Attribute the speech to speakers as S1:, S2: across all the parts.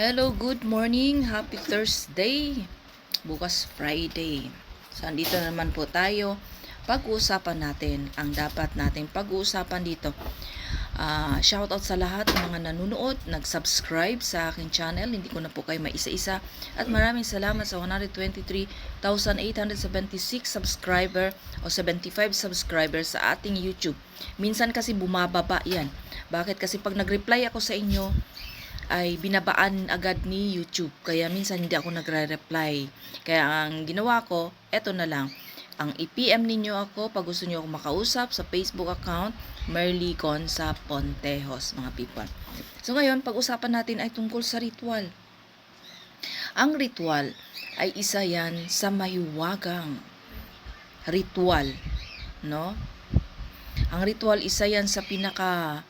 S1: Hello, good morning. Happy Thursday. Bukas Friday. So, andito naman po tayo. Pag-uusapan natin ang dapat nating pag-uusapan dito. Ah, shout out sa lahat ng mga nanonood, nag-subscribe sa aking channel. Hindi ko na po kayo maisa-isa. At maraming salamat sa 123,876 subscriber o 75 subscribers sa ating YouTube. Minsan kasi bumababa yan. Bakit? Kasi pag nag-reply ako sa inyo, ay binabaan agad ni YouTube. Kaya minsan hindi ako nagre-reply. Kaya ang ginawa ko, eto na lang. Ang i-PM ninyo ako pag gusto niyo ako makausap sa Facebook account, Merly Gonza Pontejos, mga people. So ngayon, pag-usapan natin ay tungkol sa ritual. Ang ritual ay isa yan sa mahiwagang ritual, no? Ang ritual isa yan sa pinaka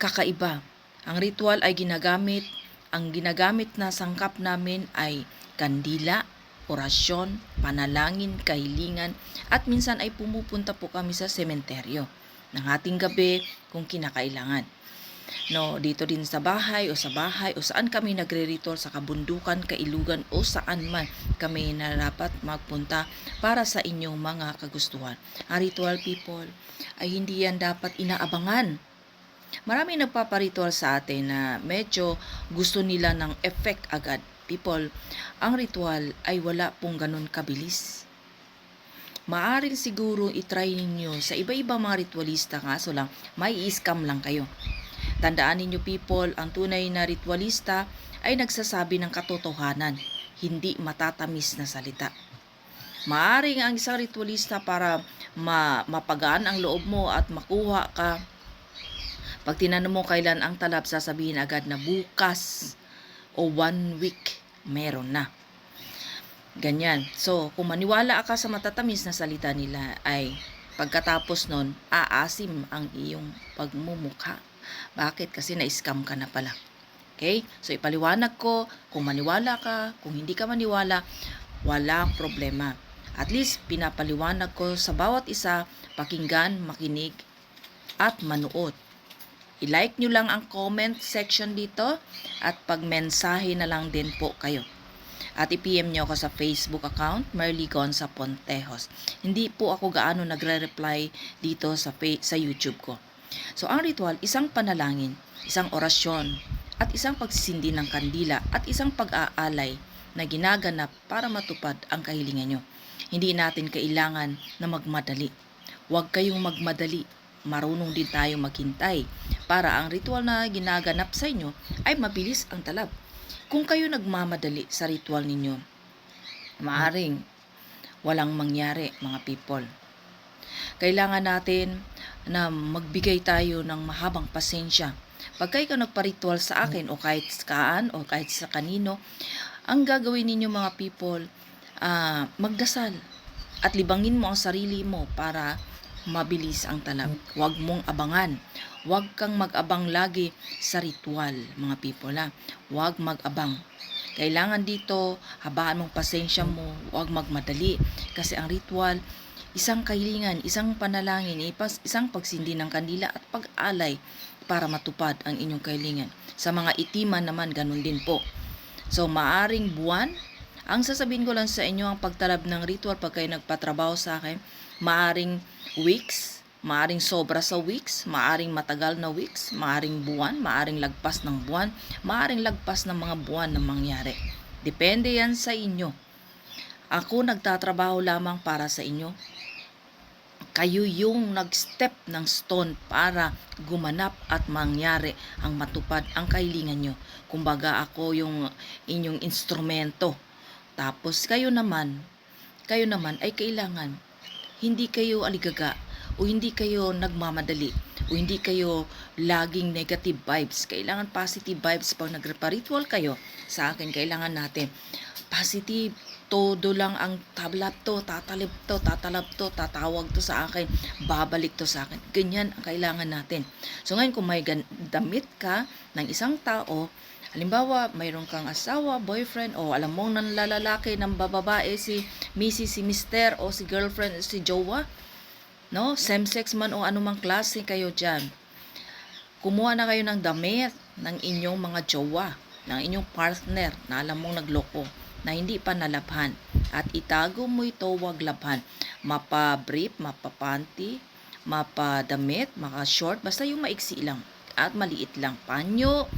S1: kakaiba. Ang ritual ay ginagamit, ang ginagamit na sangkap namin ay kandila, orasyon, panalangin, kahilingan, at minsan ay pumupunta po kami sa sementeryo ng ating gabi kung kinakailangan. No, dito din sa bahay o sa bahay o saan kami nagre-ritual sa kabundukan, kailugan o saan man kami narapat magpunta para sa inyong mga kagustuhan. Ang ritual people ay hindi yan dapat inaabangan Marami nagpaparitual sa atin na medyo gusto nila ng effect agad. People, ang ritual ay wala pong ganun kabilis. Maaring siguro itry ninyo sa iba-ibang mga ritualista kaso lang may scam lang kayo. Tandaan ninyo people, ang tunay na ritualista ay nagsasabi ng katotohanan, hindi matatamis na salita. Maaring ang isang ritualista para ma mapagaan ang loob mo at makuha ka pag tinanong mo kailan ang talab, sasabihin agad na bukas o one week, meron na. Ganyan. So, kung maniwala ka sa matatamis na salita nila, ay pagkatapos nun, aasim ang iyong pagmumukha. Bakit? Kasi na-scam ka na pala. Okay? So, ipaliwanag ko, kung maniwala ka, kung hindi ka maniwala, walang problema. At least, pinapaliwanag ko sa bawat isa, pakinggan, makinig, at manood. I-like nyo lang ang comment section dito at pag-mensahe na lang din po kayo. At i-PM nyo ako sa Facebook account, Merly Gonza Pontejos. Hindi po ako gaano nagre-reply dito sa, sa YouTube ko. So, ang ritual, isang panalangin, isang orasyon, at isang pagsisindi ng kandila at isang pag-aalay na ginaganap para matupad ang kahilingan nyo. Hindi natin kailangan na magmadali. Huwag kayong magmadali marunong din tayo maghintay para ang ritual na ginaganap sa inyo ay mabilis ang talab. Kung kayo nagmamadali sa ritual ninyo, maaring walang mangyari mga people. Kailangan natin na magbigay tayo ng mahabang pasensya. Pag kayo nagpa-ritual sa akin o kahit kaan o kahit sa kanino, ang gagawin ninyo mga people, uh, magdasal at libangin mo ang sarili mo para mabilis ang talab. Huwag mong abangan. Huwag kang mag-abang lagi sa ritual, mga people ha. Huwag mag-abang. Kailangan dito, habaan mong pasensya mo, huwag magmadali. Kasi ang ritual, isang kahilingan, isang panalangin, isang pagsindi ng kandila at pag-alay para matupad ang inyong kahilingan. Sa mga itiman naman, ganun din po. So, maaring buwan, ang sasabihin ko lang sa inyo, ang pagtalab ng ritual pag kayo nagpatrabaho sa akin, maaring weeks, maaring sobra sa weeks, maaring matagal na weeks, maaring buwan, maaring lagpas ng buwan, maaring lagpas ng mga buwan na mangyari. Depende yan sa inyo. Ako nagtatrabaho lamang para sa inyo. Kayo yung nag-step ng stone para gumanap at mangyari ang matupad ang kahilingan nyo. Kumbaga ako yung inyong instrumento. Tapos kayo naman, kayo naman ay kailangan hindi kayo aligaga o hindi kayo nagmamadali o hindi kayo laging negative vibes. Kailangan positive vibes pag nagpa-ritual kayo. Sa akin, kailangan natin positive. Todo lang ang tablap to, tatalib to, tatalab to, tatawag to sa akin, babalik to sa akin. Ganyan ang kailangan natin. So ngayon kung may damit ka ng isang tao, Halimbawa, mayroon kang asawa, boyfriend, o alam mong nanlalalaki ng bababae si Mrs. si Mister o si girlfriend si jowa, no? Same-sex man o anumang klase kayo dyan. Kumuha na kayo ng damit ng inyong mga jowa. ng inyong partner na alam mong nagloko na hindi pa nalabhan at itago mo ito wag labhan mapa-brief, mapa-panty mapa-damit, maka-short basta yung maiksi lang at maliit lang panyo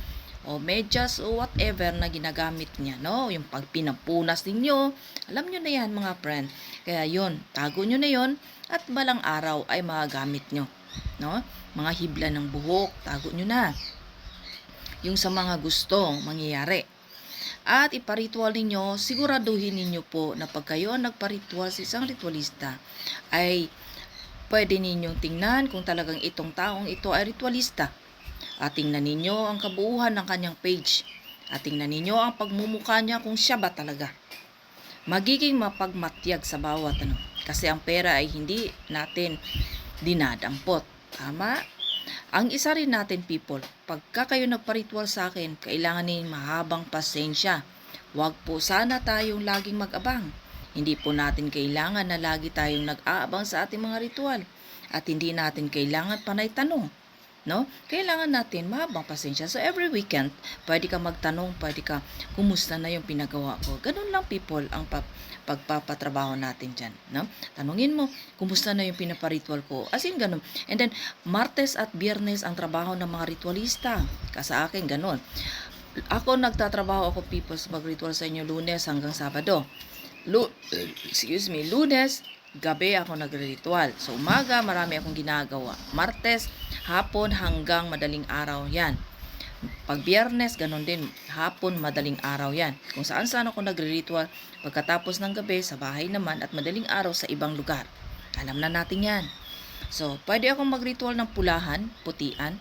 S1: o medyas o whatever na ginagamit niya no? Yung pag pinapunas ninyo. Alam nyo na yan mga friend. Kaya yon tago nyo na yon at balang araw ay magagamit nyo no? Mga hibla ng buhok tago nyo na. Yung sa mga gustong mangyayari. At iparitual ninyo, siguraduhin ninyo po na pag kayo ang nagparitual sa isang ritualista, ay pwede ninyong tingnan kung talagang itong taong ito ay ritualista. At tingnan ninyo ang kabuuhan ng kanyang page. At tingnan ninyo ang pagmumukha niya kung siya ba talaga. Magiging mapagmatyag sa bawat ano. Kasi ang pera ay hindi natin dinadampot. Tama? Ang isa rin natin people, pagka kayo nagparitual sa akin, kailangan ni mahabang pasensya. Huwag po sana tayong laging mag-abang. Hindi po natin kailangan na lagi tayong nag-aabang sa ating mga ritual. At hindi natin kailangan panay tanong. No? Kailangan natin mahabang pasensya. So every weekend, pwede ka magtanong, pwede ka, kumusta na yung pinagawa ko. Ganun lang people ang pap pagpapatrabaho natin dyan. No? Tanungin mo, kumusta na yung pinaparitual ko? As in, ganun. And then, Martes at Biyernes ang trabaho ng mga ritualista. Kasa akin, ganun. Ako nagtatrabaho ako people sa mag-ritual sa inyo lunes hanggang Sabado. Lu excuse me, lunes, gabi ako nagre-ritual. So umaga, marami akong ginagawa. Martes, hapon hanggang madaling araw yan. Pag biyernes, ganun din. Hapon, madaling araw yan. Kung saan saan ako nagre-ritual, pagkatapos ng gabi, sa bahay naman, at madaling araw sa ibang lugar. Alam na natin yan. So, pwede akong mag-ritual ng pulahan, putian,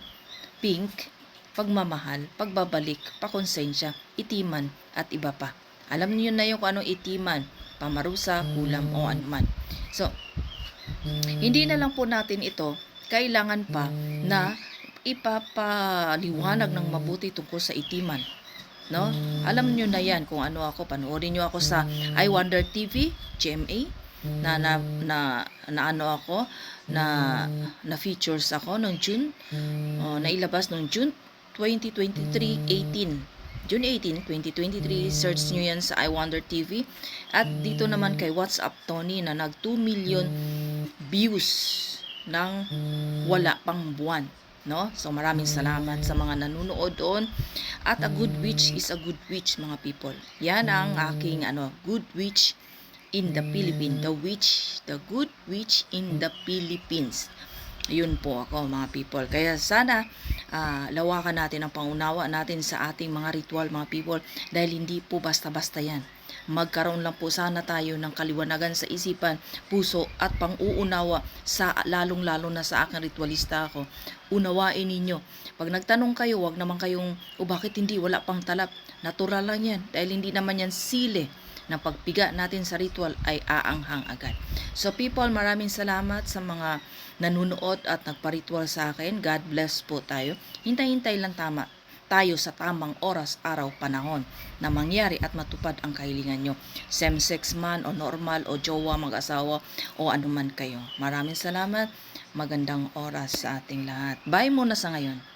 S1: pink, pagmamahal, pagbabalik, pakonsensya, itiman, at iba pa. Alam niyo na yung kung anong itiman, pamarusa, kulam, o anuman. So, hindi na lang po natin ito, kailangan pa na ipapaliwanag ng mabuti tungkol sa itiman. No? Alam niyo na yan kung ano ako. Panoorin niyo ako sa I Wonder TV, GMA, na na na, na ano ako na na features ako noong June oh, nailabas noong June 2023 18 June 18 2023 search nyo yan sa I Wonder TV at dito naman kay WhatsApp Tony na nag 2 million views ng wala pang buwan no? So maraming salamat sa mga nanonood doon. At a good witch is a good witch mga people. Yan ang aking ano good witch in the Philippines. The witch, the good witch in the Philippines. Yun po ako mga people. Kaya sana ah, lawakan natin ang pangunawa natin sa ating mga ritual mga people dahil hindi po basta-basta yan. Magkaroon lang po sana tayo ng kaliwanagan sa isipan, puso at pang-uunawa sa lalong-lalo na sa aking ritualista ako. Unawain ninyo. Pag nagtanong kayo, wag naman kayong, o bakit hindi, wala pang talap. Natural lang yan dahil hindi naman yan sile na pagpiga natin sa ritual ay aanghang agad. So people, maraming salamat sa mga nanunood at nagparitual sa akin. God bless po tayo. Hintay-hintay lang tama tayo sa tamang oras, araw, panahon na mangyari at matupad ang kahilingan nyo. Same-sex man o normal o jowa, mag-asawa o anuman kayo. Maraming salamat. Magandang oras sa ating lahat. Bye muna sa ngayon.